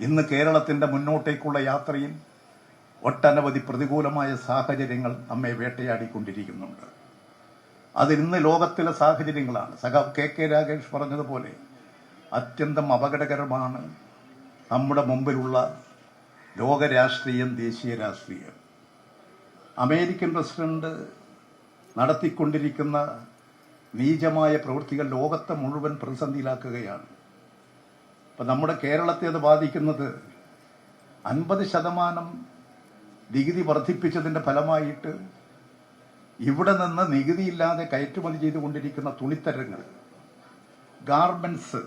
ഇന്ന് കേരളത്തിന്റെ മുന്നോട്ടേക്കുള്ള യാത്രയിൽ ഒട്ടനവധി പ്രതികൂലമായ സാഹചര്യങ്ങൾ നമ്മെ വേട്ടയാടിക്കൊണ്ടിരിക്കുന്നുണ്ട്. അത് ഇന്ന് ലോകത്തിലെ സാഹചര്യങ്ങളാണ്. സഹ കെ കെ രാഗേഷ് പറഞ്ഞതുപോലെ അത്യന്തം അപകടകരമാണ് നമ്മുടെ മുമ്പിലുള്ള ലോകരാഷ്ട്രീയം ദേശീയ രാഷ്ട്രീയം. അമേരിക്കൻ പ്രസിഡന്റ് നടത്തിക്കൊണ്ടിരിക്കുന്ന നീചമായ പ്രവൃത്തികൾ ലോകത്തെ മുഴുവൻ പ്രതിസന്ധിയിലാക്കുകയാണ്. ഇപ്പം നമ്മുടെ കേരളത്തെ അത് ബാധിക്കുന്നത് അൻപത് ശതമാനം നികുതി വർദ്ധിപ്പിച്ചതിന്റെ ഫലമായിട്ട് ഇവിടെ നിന്ന് നികുതിയില്ലാതെ കയറ്റുമതി ചെയ്തുകൊണ്ടിരിക്കുന്ന തുണിത്തരങ്ങൾ ഗാർമെൻസ്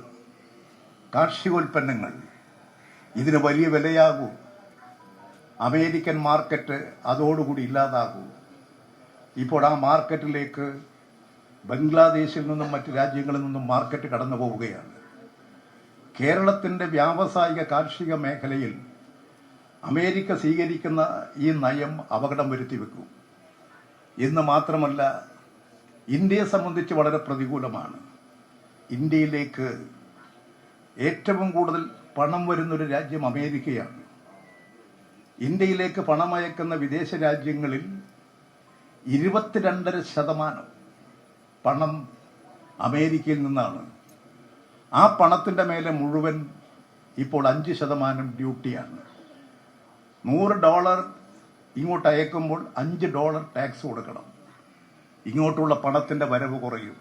കാർഷികോൽപ്പന്നങ്ങൾ ഇതിന് വലിയ വിലയാകും. അമേരിക്കൻ മാർക്കറ്റ് അതോടുകൂടി ഇല്ലാതാകൂ. ഇപ്പോൾ ആ മാർക്കറ്റിലേക്ക് ബംഗ്ലാദേശിൽ നിന്നും മറ്റ് രാജ്യങ്ങളിൽ നിന്നും മാർക്കറ്റ് കടന്നു പോവുകയാണ് കേരളത്തിന്റെ വ്യാവസായിക കാർഷിക മേഖലയിൽ അമേരിക്ക സ്വീകരിക്കുന്ന ഈ നയം അപകടം വരുത്തി വെക്കും. എന്ന് മാത്രമല്ല ഇന്ത്യയെ സംബന്ധിച്ച് വളരെ പ്രതികൂലമാണ്. ഇന്ത്യയിലേക്ക് ഏറ്റവും കൂടുതൽ പണം വരുന്നൊരു രാജ്യം അമേരിക്കയാണ്. ഇന്ത്യയിലേക്ക് പണമയക്കുന്ന വിദേശ രാജ്യങ്ങളിൽ ഇരുപത്തിരണ്ടര ശതമാനം പണം അമേരിക്കയിൽ നിന്നാണ്. ആ പണത്തിന്റെ മേലെ മുഴുവൻ ഇപ്പോൾ അഞ്ച് ശതമാനം ഡ്യൂട്ടിയാണ്. നൂറ് ഡോളർ ഇങ്ങോട്ട് അയക്കുമ്പോൾ അഞ്ച് ഡോളർ ടാക്സ് കൊടുക്കണം. ഇങ്ങോട്ടുള്ള പണത്തിന്റെ വരവ് കുറയും.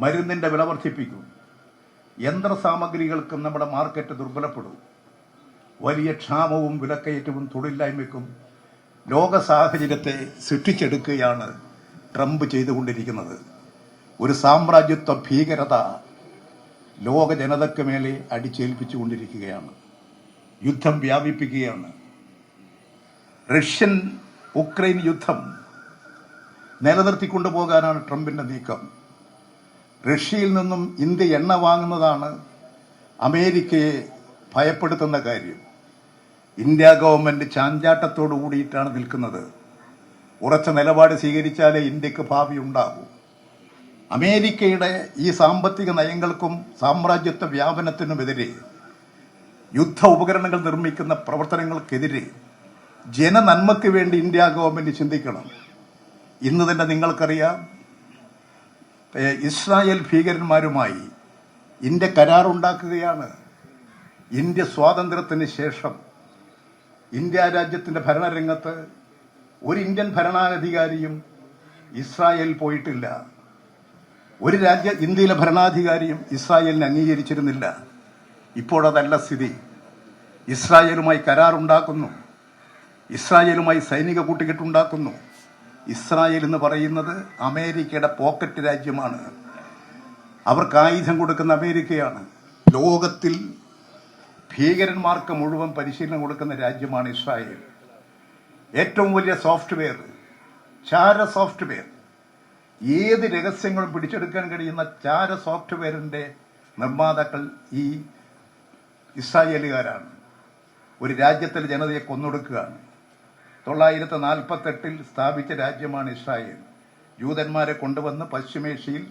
മരുന്നിന്റെ വില വർദ്ധിപ്പിക്കും. യന്ത്രസാമഗ്രികൾക്കും നമ്മുടെ മാർക്കറ്റ് ദുർബലപ്പെടും. വലിയ ക്ഷാമവും വിലക്കയറ്റവും തൊഴിലില്ലായ്മയ്ക്കും ലോക സാഹചര്യത്തെ സൃഷ്ടിച്ചെടുക്കുകയാണ് ട്രംപ് ചെയ്തുകൊണ്ടിരിക്കുന്നത്. ഒരു സാമ്രാജ്യത്വ ഭീകരത ലോക ജനതയ്ക്ക് മേലെ അടിച്ചേൽപ്പിച്ചുകൊണ്ടിരിക്കുകയാണ് യുദ്ധം വ്യാപിപ്പിക്കുകയാണ്. റഷ്യൻ ഉക്രൈൻ യുദ്ധം നിലനിർത്തിക്കൊണ്ടുപോകാനാണ് ട്രംപിന്റെ നീക്കം. റഷ്യയിൽ നിന്നും ഇന്ത്യ എണ്ണ വാങ്ങുന്നതാണ് അമേരിക്കയെ ഭയപ്പെടുത്തുന്ന കാര്യം. ഇന്ത്യ ഗവൺമെന്റ് ചാഞ്ചാട്ടത്തോടു കൂടിയിട്ടാണ് നിൽക്കുന്നത്. ഉറച്ച നിലപാട് സ്വീകരിച്ചാലേ ഇന്ത്യയ്ക്ക് ഭാവി ഉണ്ടാകൂ അമേരിക്കയുടെ ഈ സാമ്പത്തിക നയങ്ങൾക്കും സാമ്രാജ്യത്വ വ്യാപനത്തിനുമെതിരെ യുദ്ധ ഉപകരണങ്ങൾ നിർമ്മിക്കുന്ന പ്രവർത്തനങ്ങൾക്കെതിരെ ജനനന്മയ്ക്ക് വേണ്ടി ഇന്ത്യ ഗവൺമെന്റ് ചിന്തിക്കണം. ഇന്ന് തന്നെ നിങ്ങൾക്കറിയാം ഇസ്രായേൽ ഭീകരന്മാരുമായി ഇന്ത്യ കരാറുണ്ടാക്കുകയാണ്. ഇന്ത്യ സ്വാതന്ത്ര്യത്തിന് ശേഷം ഇന്ത്യ രാജ്യത്തിന്റെ ഭരണരംഗത്ത് ഒരു ഇന്ത്യൻ ഭരണാധികാരിയും ഇസ്രായേൽ പോയിട്ടില്ല. ഒരു രാജ്യ ഇന്ത്യയിലെ ഭരണാധികാരിയും ഇസ്രായേലിനെ അംഗീകരിച്ചിരുന്നില്ല. ഇപ്പോഴതല്ല സ്ഥിതി. ഇസ്രായേലുമായി കരാറുണ്ടാക്കുന്നു. ഇസ്രായേലുമായി സൈനിക കൂട്ടുകെട്ടുണ്ടാക്കുന്നു. ഇസ്രായേൽ എന്ന് പറയുന്നത് അമേരിക്കയുടെ പോക്കറ്റ് രാജ്യമാണ്. അവർക്ക് ആയുധം കൊടുക്കുന്ന അമേരിക്കയാണ്. ലോകത്തിൽ ഭീകരന്മാർക്ക് മുഴുവൻ പരിശീലനം കൊടുക്കുന്ന രാജ്യമാണ് ഇസ്രായേൽ. ഏറ്റവും വലിയ സോഫ്റ്റ്വെയർ ചാര സോഫ്റ്റ്വെയർ. ഏത് രഹസ്യങ്ങളും പിടിച്ചെടുക്കാൻ കഴിയുന്ന ചാര സോഫ്റ്റ്വെയറിന്റെ നിർമ്മാതാക്കൾ ഈ ഇസ്രായേലുകാരാണ്. ഒരു രാജ്യത്തിലെ ജനതയെ കൊന്നൊടുക്കുകയാണ്. തൊള്ളായിരത്തി നാൽപ്പത്തെട്ടിൽ സ്ഥാപിച്ച രാജ്യമാണ് ഇസ്രായേൽ. ജൂതന്മാരെ കൊണ്ടുവന്ന് പശ്ചിമേഷ്യയിൽ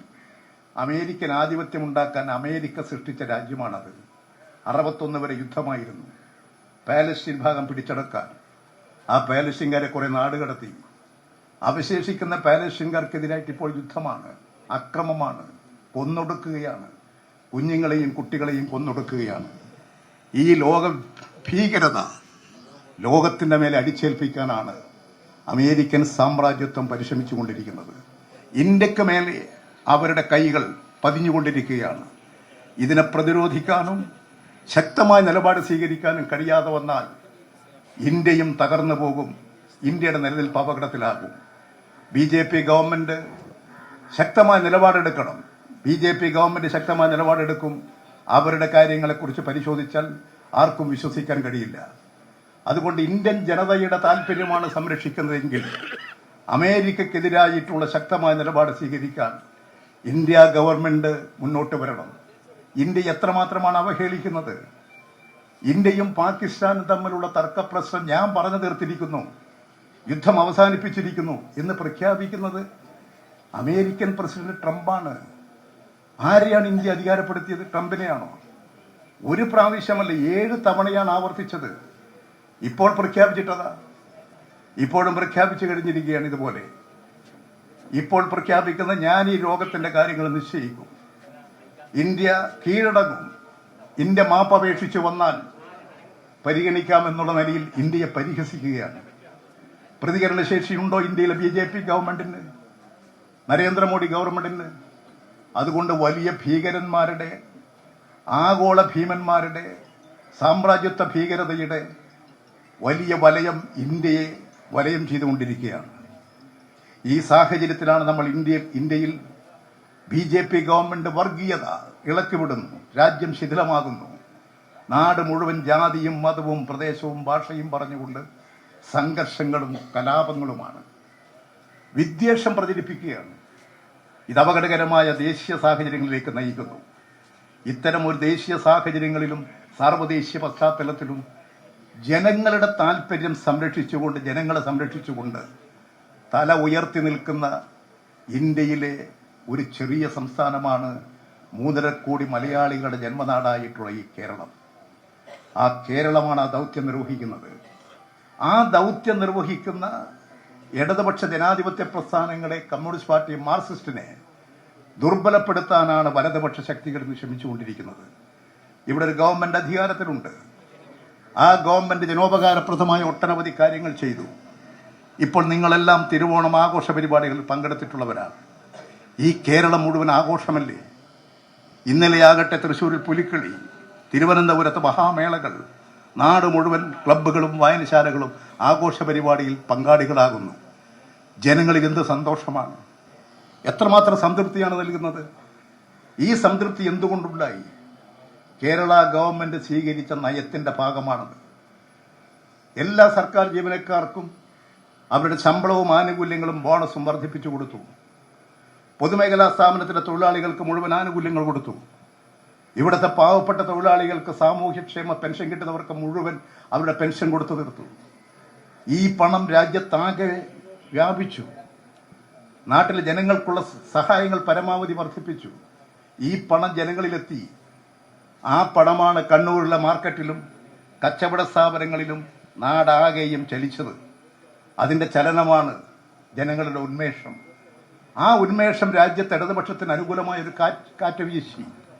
അമേരിക്കൻ ആധിപത്യമുണ്ടാക്കാൻ അമേരിക്ക സൃഷ്ടിച്ച രാജ്യമാണത്. അറുപത്തൊന്ന് വരെ യുദ്ധമായിരുന്നു. പാലസ്റ്റീൻ ഭാഗം പിടിച്ചടക്കാൻ. ആ പാലസ്റ്റീൻകാരെ കുറെ നാട് കടത്തി അവശേഷിക്കുന്ന പാലസ്തീൻകാർക്കെതിരായിട്ട് ഇപ്പോൾ യുദ്ധമാണ് അക്രമമാണ് കൊന്നൊടുക്കുകയാണ്. കുഞ്ഞുങ്ങളെയും കുട്ടികളെയും കൊന്നൊടുക്കുകയാണ്. ഈ ലോക ഭീകരത ലോകത്തിന്റെ മേലെ അടിച്ചേൽപ്പിക്കാനാണ് അമേരിക്കൻ സാമ്രാജ്യത്വം പരിശ്രമിച്ചുകൊണ്ടിരിക്കുന്നത്. ഇന്ത്യയ്ക്ക് മേലെ അവരുടെ കൈകൾ പതിഞ്ഞുകൊണ്ടിരിക്കുകയാണ്. ഇതിനെ പ്രതിരോധിക്കാനും ശക്തമായ നിലപാട് സ്വീകരിക്കാനും കഴിയാതെ വന്നാൽ ഇന്ത്യയും തകർന്നു പോകും ഇന്ത്യയുടെ നിലനിൽപ്പ് അപകടത്തിലാകും. ബി ജെ പി ഗവൺമെന്റ് ശക്തമായ നിലപാടെടുക്കണം. ബി ജെ പി ഗവൺമെന്റ് ശക്തമായ നിലപാടെടുക്കും. അവരുടെ കാര്യങ്ങളെക്കുറിച്ച് പരിശോധിച്ചാൽ ആർക്കും വിശ്വസിക്കാൻ കഴിയില്ല. അതുകൊണ്ട് ഇന്ത്യൻ ജനതയുടെ താല്പര്യമാണ് സംരക്ഷിക്കുന്നതെങ്കിൽ അമേരിക്കക്കെതിരായിട്ടുള്ള ശക്തമായ നിലപാട് സ്വീകരിക്കാൻ ഇന്ത്യ ഗവൺമെന്റ് മുന്നോട്ട് വരണം. ഇന്ത്യ എത്രമാത്രമാണ് അവഹേളിക്കുന്നത്? ഇന്ത്യയും പാകിസ്ഥാനും തമ്മിലുള്ള തർക്കപ്രശ്നം ഞാൻ പറഞ്ഞു തീർത്തിരിക്കുന്നു. യുദ്ധം അവസാനിപ്പിച്ചിരിക്കുന്നു എന്ന് പ്രഖ്യാപിക്കുന്നത് അമേരിക്കൻ പ്രസിഡന്റ് ട്രംപാണ്. ആരെയാണ് ഇന്ത്യ അധികാരപ്പെടുത്തിയത്? ട്രംപിനെയാണോ? ഒരു പ്രാവശ്യമല്ല ഏഴ് തവണയാണ് ആവർത്തിച്ചത്. ഇപ്പോൾ പ്രഖ്യാപിച്ചിട്ടതാ. ഇപ്പോഴും പ്രഖ്യാപിച്ചു കഴിഞ്ഞിരിക്കുകയാണ് ഇതുപോലെ. ഇപ്പോൾ പ്രഖ്യാപിക്കുന്ന ഞാൻ ഈ രോഗത്തിന്റെ കാര്യങ്ങൾ നിശ്ചയിക്കും. ഇന്ത്യ കീഴടങ്ങും. ഇന്ത്യ മാപ്പ് അപേക്ഷിച്ചു വന്നാൽ പരിഗണിക്കാമെന്നുള്ള നിലയിൽ ഇന്ത്യയെ പരിഹസിക്കുകയാണ്. പ്രതികരണശേഷിയുണ്ടോ ഇന്ത്യയിലെ ബി ജെ പി ഗവൺമെന്റിന്? നരേന്ദ്രമോദി ഗവൺമെന്റിന്? അതുകൊണ്ട് വലിയ ഭീകരന്മാരുടെ ആഗോള ഭീമന്മാരുടെ സാമ്രാജ്യത്വ ഭീകരതയുടെ വലിയ വലയം ഇന്ത്യയെ വലയം ചെയ്തുകൊണ്ടിരിക്കുകയാണ്. ഈ സാഹചര്യത്തിലാണ് നമ്മൾ ഇന്ത്യ ഇന്ത്യയിൽ ബി ജെ പി ഗവൺമെന്റ് വർഗീയത ഇളക്കിവിടുന്നു രാജ്യം ശിഥിലമാകുന്നു. നാട് മുഴുവൻ ജാതിയും മതവും പ്രദേശവും ഭാഷയും പറഞ്ഞുകൊണ്ട് സംഘർഷങ്ങളും കലാപങ്ങളുമാണ്. വിദ്വേഷം പ്രചരിപ്പിക്കുകയാണ്. ഇത് അപകടകരമായ ദേശീയ സാഹചര്യങ്ങളിലേക്ക് നയിക്കുന്നു. ഇത്തരം ഒരു ദേശീയ സാഹചര്യങ്ങളിലും സാർവദേശീയ പശ്ചാത്തലത്തിലും ജനങ്ങളുടെ താല്പര്യം സംരക്ഷിച്ചുകൊണ്ട് ജനങ്ങളെ സംരക്ഷിച്ചുകൊണ്ട് തല ഉയർത്തി നിൽക്കുന്ന ഇന്ത്യയിലെ ഒരു ചെറിയ സംസ്ഥാനമാണ് മൂന്നര കോടി മലയാളികളുടെ ജന്മനാടായിട്ടുള്ള ഈ കേരളം. ആ കേരളമാണ് ആ ദൗത്യം നിർവഹിക്കുന്നത്. ആ ദൗത്യം നിർവഹിക്കുന്ന ഇടതുപക്ഷ ജനാധിപത്യ പ്രസ്ഥാനങ്ങളെ കമ്മ്യൂണിസ്റ്റ് പാർട്ടി മാർക്സിസ്റ്റിനെ ദുർബലപ്പെടുത്താനാണ് വലതുപക്ഷ ശക്തികൾ ശ്രമിച്ചുകൊണ്ടിരിക്കുന്നത് ഇവിടെ ഒരു ഗവൺമെന്റ് അധികാരത്തിലുണ്ട്. ആ ഗവൺമെന്റ് ജനോപകാരപ്രദമായ ഒട്ടനവധി കാര്യങ്ങൾ ചെയ്തു. ഇപ്പോൾ നിങ്ങളെല്ലാം തിരുവോണം ആഘോഷ പരിപാടികളിൽ പങ്കെടുത്തിട്ടുള്ളവരാണ്. ഈ കേരളം മുഴുവൻ ആഘോഷമല്ലേ? ഇന്നലെയാകട്ടെ തൃശ്ശൂരിൽ പുലിക്കളി തിരുവനന്തപുരത്ത് മഹാമേളകൾ നാട് മുഴുവൻ ക്ലബ്ബുകളും വായനശാലകളും ആഘോഷ പരിപാടിയിൽ പങ്കാളികളാകുന്നു. ജനങ്ങളിൽ എന്ത് സന്തോഷമാണ്. എത്രമാത്രം സംതൃപ്തിയാണ് നൽകുന്നത്. ഈ സംതൃപ്തി എന്തുകൊണ്ടുണ്ടായി? കേരള ഗവൺമെന്റ് സ്വീകരിച്ച നയത്തിന്റെ ഭാഗമാണത്. എല്ലാ സർക്കാർ ജീവനക്കാർക്കും അവരുടെ ശമ്പളവും ആനുകൂല്യങ്ങളും ബോണസും വർദ്ധിപ്പിച്ചു കൊടുത്തു. പൊതുമേഖലാ സ്ഥാപനത്തിലെ തൊഴിലാളികൾക്ക് മുഴുവൻ ആനുകൂല്യങ്ങൾ കൊടുത്തു. ഇവിടുത്തെ പാവപ്പെട്ട തൊഴിലാളികൾക്ക് സാമൂഹ്യക്ഷേമ പെൻഷൻ കിട്ടുന്നവർക്ക് മുഴുവൻ അവരുടെ പെൻഷൻ കൊടുത്തു തീർത്തു. ഈ പണം രാജ്യത്താകെ വ്യാപിച്ചു. നാട്ടിലെ ജനങ്ങൾക്കുള്ള സഹായങ്ങൾ പരമാവധി വർദ്ധിപ്പിച്ചു. ഈ പണം ജനങ്ങളിലെത്തി. ആ പണമാണ് കണ്ണൂരിലെ മാർക്കറ്റിലും കച്ചവട സ്ഥാപനങ്ങളിലും നാടാകെയും ചലിച്ചത്. അതിന്റെ ചലനമാണ് ജനങ്ങളുടെ ഉന്മേഷം. ആ ഉന്മേഷം രാജ്യത്ത് ഇടതുപക്ഷത്തിന് അനുകൂലമായ ഒരു കാറ്റ് കാറ്റ് വീശി.